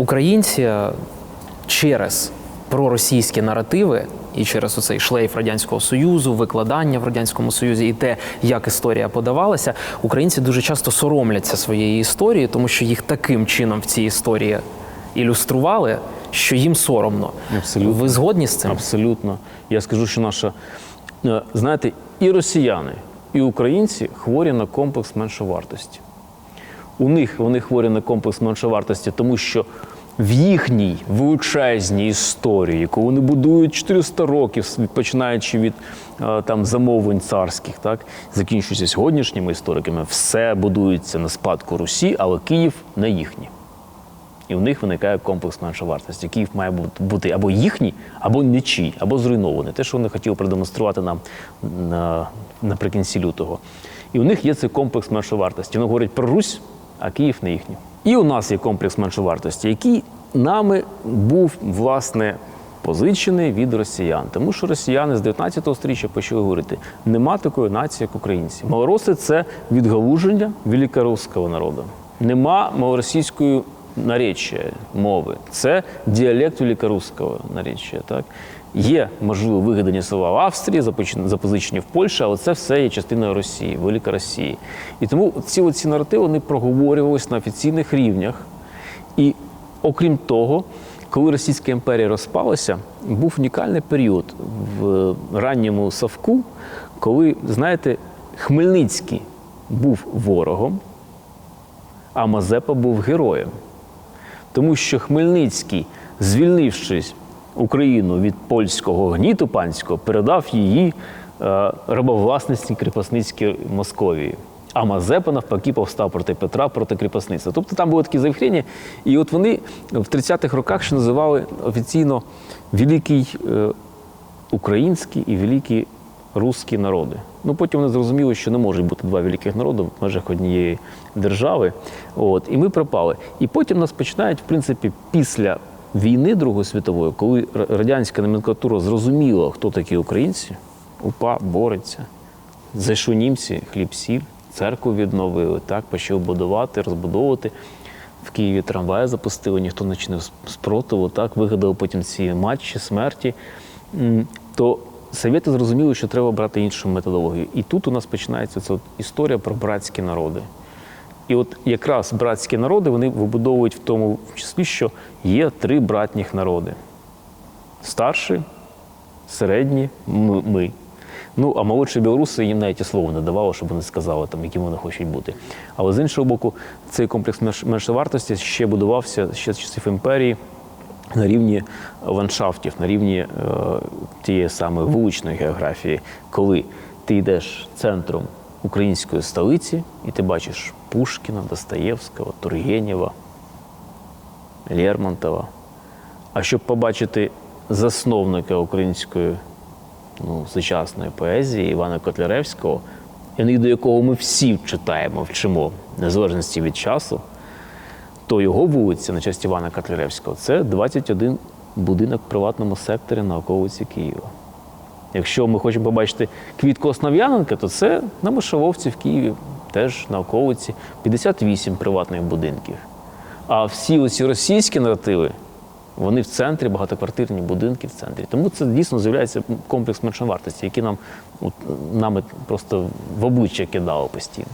українці через проросійські наративи і через оцей шлейф радянського союзу, викладання в радянському союзі і те, як історія подавалася, українці дуже часто соромляться своєї історії, тому що їх таким чином в цій історії ілюстрували, що їм соромно. Абсолютно. Ви згодні з цим? Абсолютно. Я скажу, що наша, е, знаєте, і росіяни, і українці хворі на комплекс меншовартості. У них вони хворі на комплекс меншовартості, тому що в їхній величезній історії, яку вони будують 400 років, починаючи від е, там замовлень царських, так закінчуючи сьогоднішніми істориками, все будується на спадку Русі, але Київ не їхній. І в них виникає комплекс меншовартості. Київ має бути або їхній, або нічий, або зруйнований. Те, що вони хотіли продемонструвати нам наприкінці лютого. І у них є цей комплекс меншовартості. Вони говорять про Русь, а Київ не їхній. І у нас є комплекс меншовартості, який нами був, власне, позичений від росіян. Тому що росіяни з 19 століття почали говорити: нема такої нації, як українці. Малороси це відгалуження великоруського народу. Нема малоросійської наречія мови. Це діалект великоруського наречія. Так? Є, можливо, вигадані слова в Австрії, запозичені в Польщі, але це все є частиною Росії, Велика Росії. І тому ці оці наративи вони проговорювалися на офіційних рівнях. І окрім того, коли Російська імперія розпалася, був унікальний період в ранньому Савку, коли, знаєте, Хмельницький був ворогом, а Мазепа був героєм. Тому що Хмельницький, звільнившись Україну від польського гніту панського, передав її е, рабовласницькій кріпосницькій Московії. А Мазепа навпаки повстав проти Петра, проти кріпосництва. Тобто там були такі завихрення. І от вони в 30-х роках ще називали офіційно великий е, український і великі русські народи. Ну потім вони зрозуміли, що не може бути два великих народи в межах однієї держави. От, і ми пропали. І потім нас починають, в принципі, після війни Другої світової, коли радянська номенклатура зрозуміла, хто такі українці, УПА бореться. Зайшли німці, хліб сіль, церкву відновили, так, почали будувати, розбудовувати. В Києві трамваї запустили, ніхто не чинив спротиву, так, вигадали потім ці матчі, смерті. То совєти зрозуміли, що треба брати іншу методологію. І тут у нас починається ця історія про братські народи. І от якраз братські народи вони вибудовують в тому числі, що є три братніх народи: старші, середні, ми. Ну, а молодші білоруси їм навіть і слова не давало, щоб вони сказали, там, яким вони хочуть бути. Але з іншого боку, цей комплекс меншовартості ще будувався ще з часів імперії на рівні ландшафтів, на рівні е, тієї самої вуличної географії, коли ти йдеш центром української столиці, і ти бачиш Пушкіна, Достоєвського, Тургенєва, Лермонтова. А щоб побачити засновника української ну, сучасної поезії Івана Котляревського, і до якого ми всі читаємо, вчимо, незалежності від часу, то його вулиця на честь Івана Котляревського це 21 будинок в приватному секторі на околиці Києва. Якщо ми хочемо побачити квітку Основ'яненка, то це на Мишеловці в Києві, теж на околиці 58 приватних будинків. А всі оці російські наративи, вони в центрі, багатоквартирні будинки в центрі. Тому це дійсно з'являється комплекс меншовартості, який нам нами просто в обличчя кидало постійно.